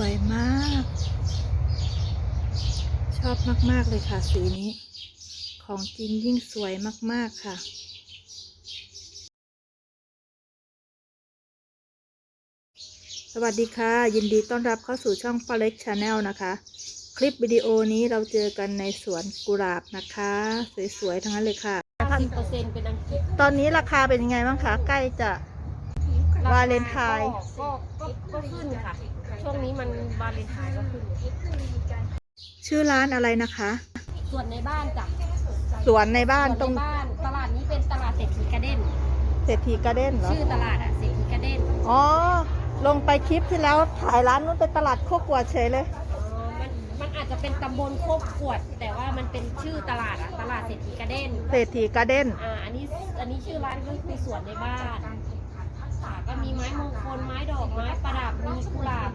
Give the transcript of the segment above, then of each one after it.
วยมาก ชอบมาก ๆ เลยค่ะสีนี้ ของจริงยิ่งสวยมาก ๆ ค่ะสวัสดีค่ะ ยินดีต้อนรับเข้าสู่ช่องปาเล็กชาแนลนะคะ คลิปวิดีโอนี้เราเจอกันในสวนกุหลาบนะคะ สวย ๆ ทั้งนั้นเลยค่ะสิบเปอร์เซ็นต์เป็นอังกฤษตอนนี้ราคาเป็นยังไงบ้างคะ ใกล้จะวาเลนไทน์ ก็ก็ก็ขึ้นค่ะ ช่วงนี้มันวาเลนไทน์ก็ขึ้นชื่อร้านอะไรนะคะ ส่วนในบ้านจ้ะสวนในบ้านตรงส่วในบ้านตลาดนี้เป็นตลาดเศรษฐีกระเด้นเศรษฐีการ์เด้นเหรอชื่อตลาดอะเศรษฐีกระเด้นอ๋อลงไปคลิปที่แล้วถ่ายร้านนู้นเป็นตลาดโคกวัวเฉยเลยอ๋อมันมันอาจจะเป็นตำบลโคกขวด แต่ว่ามันเป็นชื่อตลาดอะตลาดเศรษฐีกระเด้นเศรษฐีการ์เด้นอ่าอันนี้อันนี้ชื่อร้านก็คือสวนในบ้านค่ะก็มีไม้มงคลไม้ดอกไม้ประดับมีกุหลาบ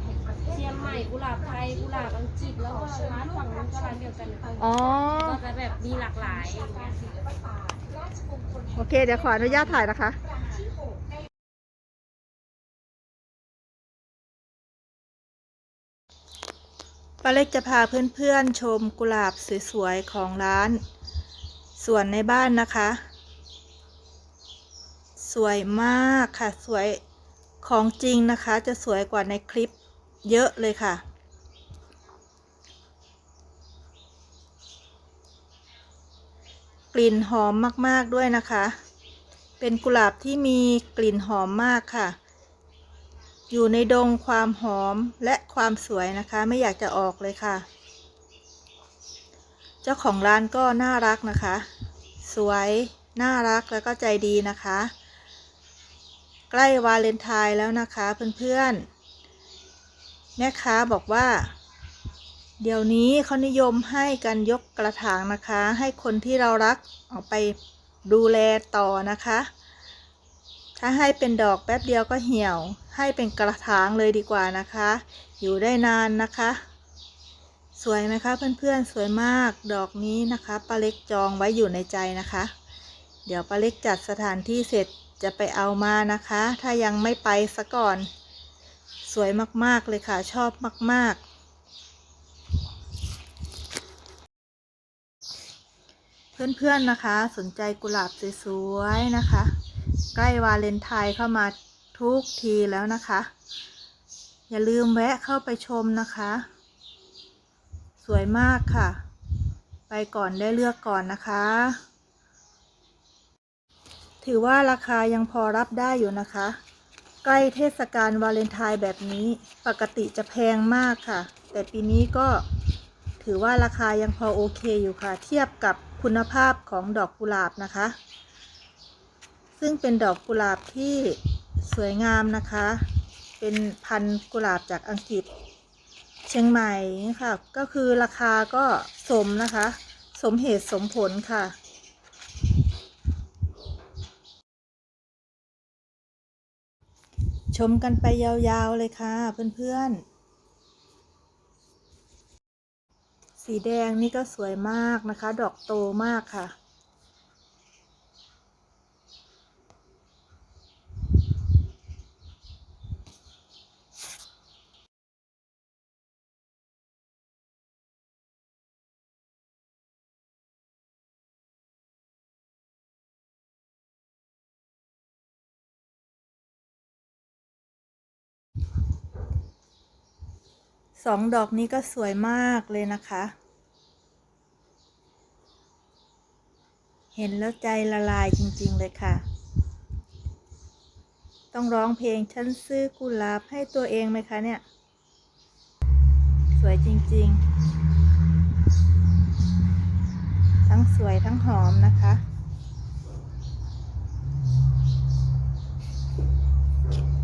เชียงใหม่ กุหลาบไทยกุหลาบอังกฤษแล้วก็ร้านฝั่งนู้นก็ร้านเดียวกันอ๋อ ก็จะแบบมีหลากหลายอย่างเงี้ยโอเค เดี๋ยวขออนุญาตถ่ายนะคะ ป้าเล็กจะพาเพื่อนๆ ชมกุหลาบสวยๆ ของร้านสวนในบ้านนะคะ สวยมากค่ะ สวยของจริงนะคะ จะสวยกว่าในคลิป เยอะเลยค่ะ กลิ่นหอมมากๆด้วยนะคะ เป็นกุหลาบที่มีกลิ่นหอมมากค่ะ อยู่ในดงความหอมและความสวยนะคะ ไม่อยากจะออกเลยค่ะ เจ้าของร้านก็น่ารักนะคะ สวยน่ารักแล้วก็ใจดีนะคะ ใกล้วาเลนไทน์แล้วนะคะเพื่อนๆ แม่ค้าบอกว่า เดี๋ยวนี้เขานิยมให้กันยกกระถางนะคะ ให้คนที่เรารักเอาไปดูแลต่อนะคะ ถ้าให้เป็นดอกแป๊บเดียวก็เหี่ยว ให้เป็นกระถางเลยดีกว่านะคะ อยู่ได้นานนะคะ สวยไหมคะเพื่อนๆสวยมากดอกนี้นะคะป้าเล็กจองไว้อยู่ในใจนะคะ เดี๋ยวป้าเล็กจัดสถานที่เสร็จจะไปเอามานะคะ ถ้ายังไม่ไปซะก่อน สวยมาก ๆ เลยค่ะ ชอบมาก ๆ เพื่อน ๆ นะคะ สนใจกุหลาบสวยๆนะคะ ใกล้วาเลนไทน์เข้ามาทุกทีแล้วนะคะ อย่าลืมแวะเข้าไปชมนะคะ สวยมากค่ะ ไปก่อนได้เลือกก่อนนะคะ ถือว่าราคายังพอรับได้อยู่นะคะ ใกล้เทศกาลวาเลนไทน์แบบนี้ ปกติจะแพงมากค่ะ แต่ปีนี้ก็ถือว่าราคายังพอโอเคอยู่ค่ะ เทียบกับคุณภาพของดอกกุหลาบนะคะ ซึ่งเป็นดอกกุหลาบที่สวยงามนะคะ เป็นพันธุ์กุหลาบจากอังกฤษ เชียงใหม่ค่ะ ก็คือราคาก็สมนะคะ สมเหตุสมผลค่ะ ชมกันไปยาวๆเลยค่ะเพื่อนๆ สีแดงนี่ก็สวยมากนะคะ ดอกโตมากค่ะ สองดอกนี้ก็สวยมากเลยนะคะ เห็นแล้วใจละลายจริงๆเลยค่ะ ต้องร้องเพลงฉันซื้อกุหลาบให้ตัวเองไหมคะเนี่ย สวยจริงๆ ทั้งสวยทั้งหอมนะคะ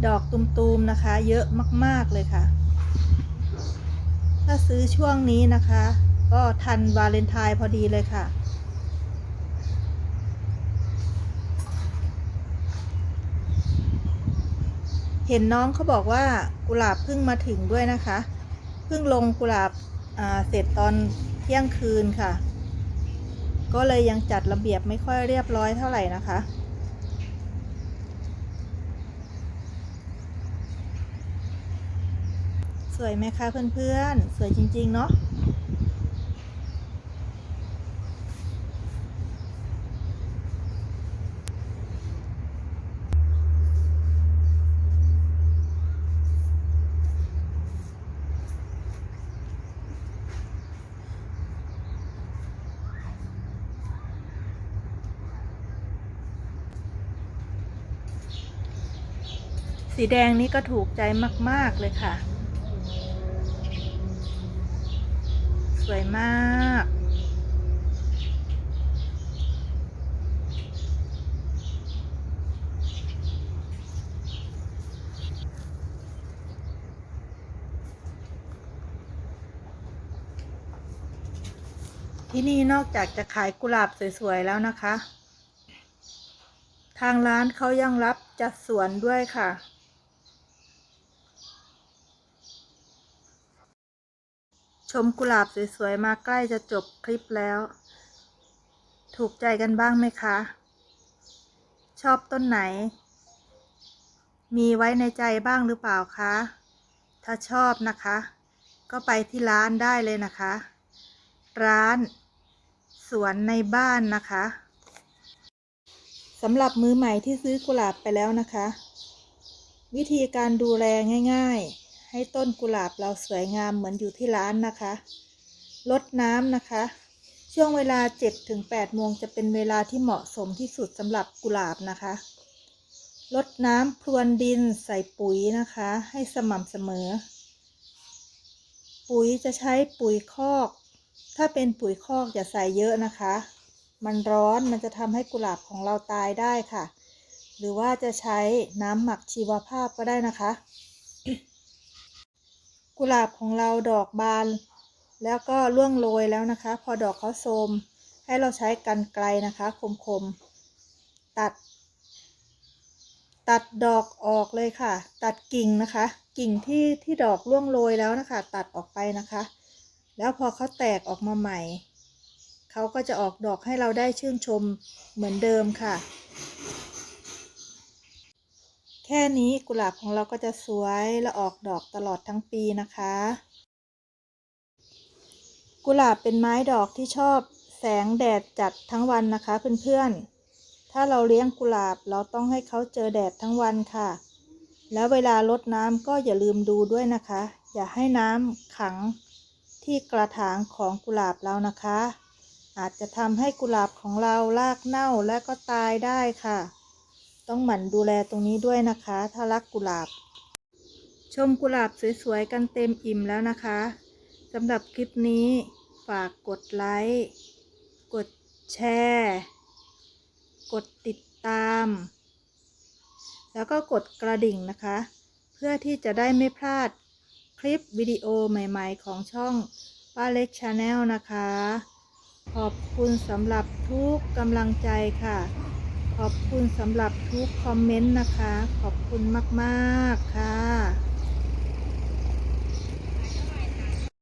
ดอกตุมๆนะคะ เยอะมาก ๆ เลยค่ะ ถ้าซื้อช่วงนี้นะคะ ก็ทันวาเลนไทน์พอดีเลยค่ะ เห็นน้องเขาบอกว่ากุหลาบเพิ่งมาถึงด้วยนะคะ เพิ่งลงกุหลาบาเสร็จตอนเที่ยงคืนค่ะ ก็เลยยังจัดระเบียบไม่ค่อยเรียบร้อยเท่าไหร่นะคะ สวยไหมคะเพื่อนๆ สวยจริง ๆ เนาะสีแดงนี้ก็ถูกใจมาก ๆ เลยค่ะ วยมาก ที่นี่นอกจากจะขายกุหลาบสวย ๆ แล้วนะคะ ทางร้านเขายังรับจัดสวนด้วยค่ะ ชมกุหลาบสวยๆ มาใกล้จะจบคลิปแล้ว ถูกใจกันบ้างไหมคะ ชอบต้นไหน มีไว้ในใจบ้างหรือเปล่าคะ ถ้าชอบนะคะ ก็ไปที่ร้านได้เลยนะคะ ร้าน สวนในบ้านนะคะสำหรับมือใหม่ที่ซื้อกุหลาบไปแล้วนะคะ วิธีการดูแลง่าย ๆ ให้ต้นกุหลาบเราสวยงามเหมือนอยู่ที่ร้านนะคะลดน้ำนะคะ ช่วงเวลา 7-8โมงจะเป็นเวลาที่เหมาะสมที่สุดสำหรับกุหลาบนะคะลดน้ำพรวนดินใส่ปุ๋ยนะคะ ให้สม่ำเสมอ ปุ๋ยจะใช้ปุ๋ยคอก ถ้าเป็นปุ๋ยคอกอย่าใส่เยอะนะคะ มันร้อนมันจะทำให้กุหลาบของเราตายได้ค่ะ หรือว่าจะใช้น้ำหมักชีวภาพก็ได้นะคะ กุหลาบของเราดอกบาน แล้วก็ร่วงโรยแล้วนะคะ พอดอกเขาโทมให้เราใช้กันไกลนะคะ คมๆ ตัด ตัดดอกออกเลยค่ะ ตัดกิ่งนะคะ กิ่งที่ที่ดอกร่วงโรยแล้วนะคะ ตัดออกไปนะคะ แล้วพอเขาแตกออกมาใหม่เขาก็จะออกดอกให้เราได้ชื่นชมเหมือนเดิมค่ะ แค่นี้กุหลาบของเราก็จะสวยและออกดอกตลอดทั้งปีนะคะ กุหลาบเป็นไม้ดอกที่ชอบแสงแดดจัดทั้งวันนะคะเพื่อนๆ ถ้าเราเลี้ยงกุหลาบเราต้องให้เขาเจอแดดทั้งวันค่ะ แล้วเวลารดน้ำก็อย่าลืมดูด้วยนะคะ อย่าให้น้ำขังที่กระถางของกุหลาบเรานะคะ อาจจะทำให้กุหลาบของเรารากเน่าและก็ตายได้ค่ะ ต้องหมั่นดูแลตรงนี้ด้วยนะคะ ถ้ารักกุหลาบ ชมกุหลาบสวยๆกันเต็มอิ่มแล้วนะคะสำหรับคลิปนี้ฝากกดไลค์กดแชร์ กดติดตาม แล้วก็กดกระดิ่งนะคะ เพื่อที่จะได้ไม่พลาดคลิปวิดีโอใหม่ๆของช่องป้าเล็กชาแนลนะคะ ขอบคุณสำหรับทุกกำลังใจค่ะ ขอบคุณสำหรับทุกคอมเมนต์นะคะ ขอบคุณมาก ๆ ค่ะ